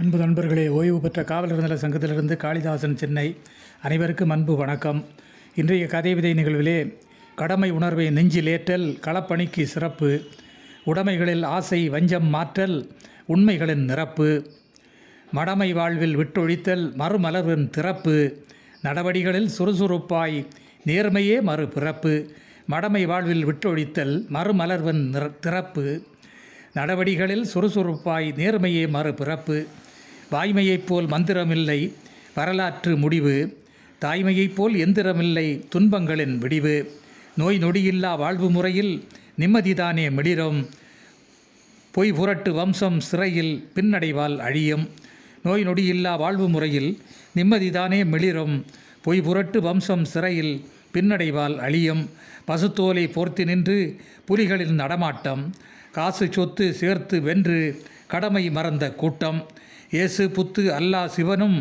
அன்பு நண்பர்களே ஓய்வு பெற்ற காவலர் நல சங்கத்திலிருந்து காளிதாசன் சென்னை. அனைவருக்கும் அன்பு வணக்கம். இன்றைய கதை விதை நிகழ்விலே கடமை உணர்வை நெஞ்சில் ஏற்றல் களப்பணிக்கு சிறப்பு உடைமைகளில் ஆசை வஞ்சம் மாற்றல் உண்மைகளின் நிரப்பு மடமை வாழ்வில் விட்டொழித்தல் மறுமலர்வின் திறப்பு நடவடிகளில் சுறுசுறுப்பாய் நேர்மையே மறு பிறப்பு மடமை வாழ்வில் விட்டொழித்தல் மறுமலர்வின் திறப்பு நடவடிகளில் சுறுசுறுப்பாய் நேர்மையே மறு பிறப்பு வாய்மையைப் போல் மந்திரமில்லை வரலாற்று முடிவு. தாய்மையைப் போல் எந்திரமில்லை துன்பங்களின் விடிவு. நோய் நொடியில்லா வாழ்வு முறையில் நிம்மதிதானே மிளிரும். பொய் புரட்டு வம்சம் சிறையில் பின்னடைவால் அழியும். நோய் நொடியில்லா வாழ்வு முறையில் நிம்மதிதானே மிளிரும். பொய் புரட்டு வம்சம் சிறையில் பின்னடைவால் அழியும். பசுத்தோலை போர்த்தி நின்று புலிகளின் நடமாட்டம். காசு சொத்து சேர்த்து வென்று கடமை மறந்த கூட்டம். இயேசு புத்து அல்லா சிவனும்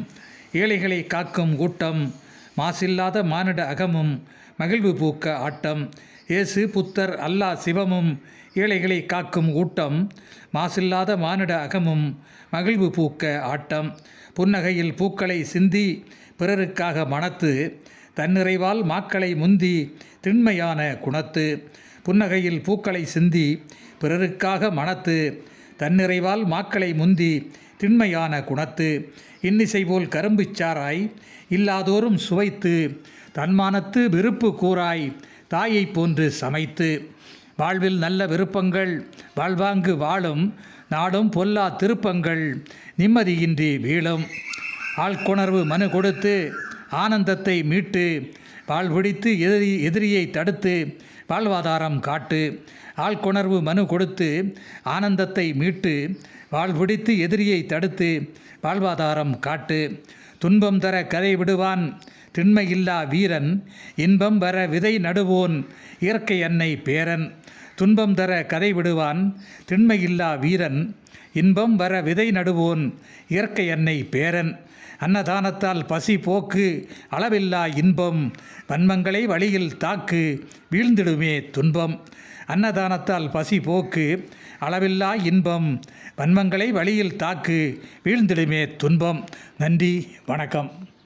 ஏழைகளை காக்கும் கூட்டம். மாசில்லாத மானிட அகமும் மகிழ்வு பூக்க ஆட்டம். இயேசு புத்தர் அல்லா சிவமும் ஏழைகளை காக்கும் கூட்டம். மாசில்லாத மானிட அகமும் மகிழ்வு பூக்க ஆட்டம். புன்னகையில் பூக்களை சிந்தி பிறருக்காக மணத்து தன்னிறைவால் மாக்களை முந்தி திண்மையான குணத்து. புன்னகையில் பூக்களை சிந்தி பிறருக்காக மணத்து தன்னிறைவால் மாக்களை முந்தி திண்மையான குணத்து இன்னிசை போல் கரும்புச் சாராய் இல்லாதோறும் சுவைத்து தன்மானத்து விருப்பு கூறாய் தாயைப் போன்று சமைத்து. வாழ்வில் நல்ல விருப்பங்கள் வாழ்வாங்கு வாழும் நாடும் பொல்லா திருப்பங்கள் நிம்மதியின்றி வீழும். ஆள்கொணர்வு மனு கொடுத்து ஆனந்தத்தை மீட்டு வாழ்பிடித்து எதிரி எதிரியை தடுத்து வாழ்வாதாரம் காட்டு ஆள்கொணர்வு மனு கொடுத்து ஆனந்தத்தை மீட்டு வாழ்பிடித்து எதிரியை தடுத்து வாழ்வாதாரம் காட்டு. துன்பம் தர கதை விடுவான் திண்மையில்லா வீரன் இன்பம் வர விதை நடுவோன் இயற்கை அன்னை பேரன். துன்பம் தர கதை விடுவான் திண்மையில்லா வீரன் இன்பம் வர விதை நடுவோன் இயற்கை அன்னை பேரன். அன்னதானத்தால் பசி போக்கு அளவில்லா இன்பம் வன்மங்களை வழியில் தாக்கு வீழ்ந்திடுமே துன்பம். அன்னதானத்தால் பசி போக்கு அளவில்லா இன்பம் வன்மங்களை வழியில் தாக்கு வீழ்ந்திடுமே துன்பம். நன்றி வணக்கம்.